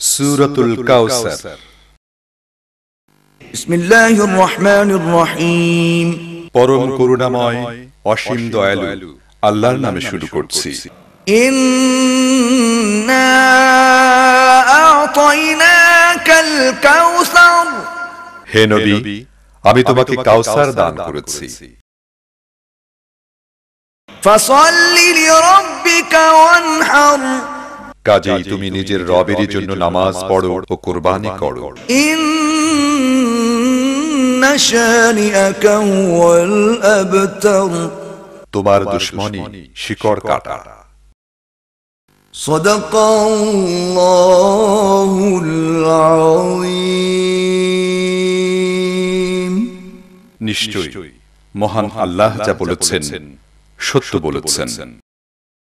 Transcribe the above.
সুরতুল কাউসার بسم الله الرحمن الرحيم পরম করুণাময় অসীম দয়ালু আল্লাহর নামে শুরু করছি إنا أعطيناك الكوثر হে নবী আমি তোমাকে কাউসার দান করেছি فصل لربك وانحر কাজেই তুমি নিজের রবেরই জন্য নামাজ পড়ো ও কোরবানি করো إن شانئك هو الأبتر তোমার দুশ্মনী শিকড় কাটা صدق الله العظيم নিশ্চয়ই মহান আল্লাহ যা বলেছেন সত্য বলেছেন